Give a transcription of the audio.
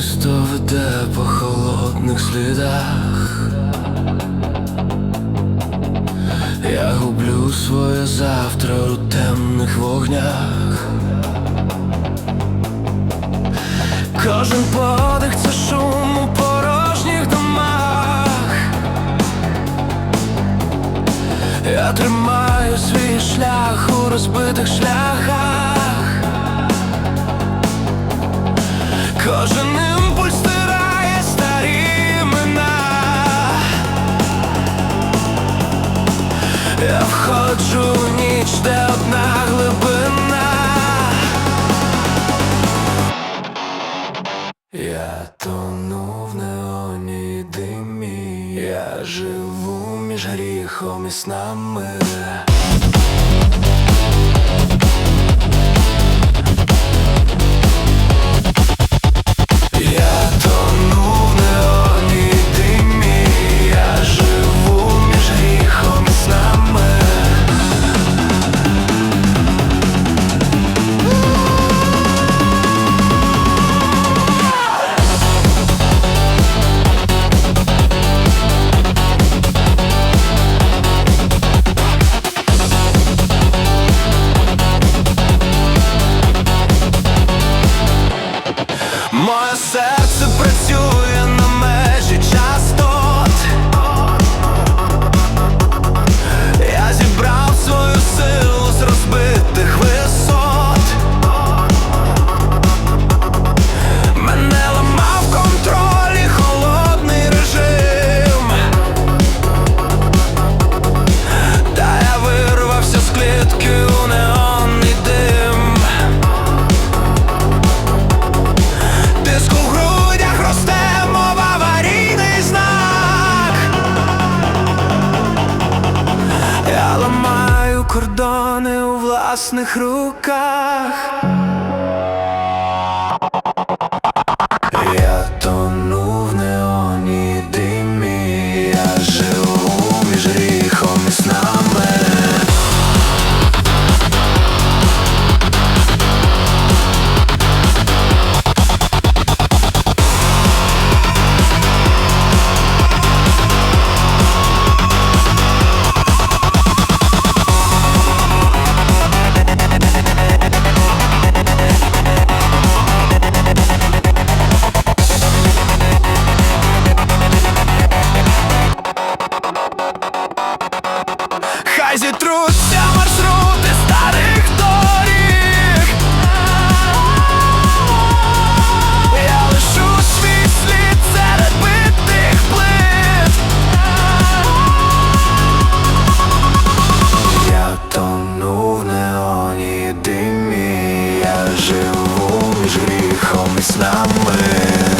Місто веде по холодних слідах. Я гублю своє завтра у темних вогнях. Кожен подих це шум у порожніх домах. Я тримаю свій шлях у розбитих шляхах. Я входжу в ніч, де одна глибина. Я тону в неоні димі. Я живу між гріхом і снами. кордони у власних руках. живуть гріхом і снами.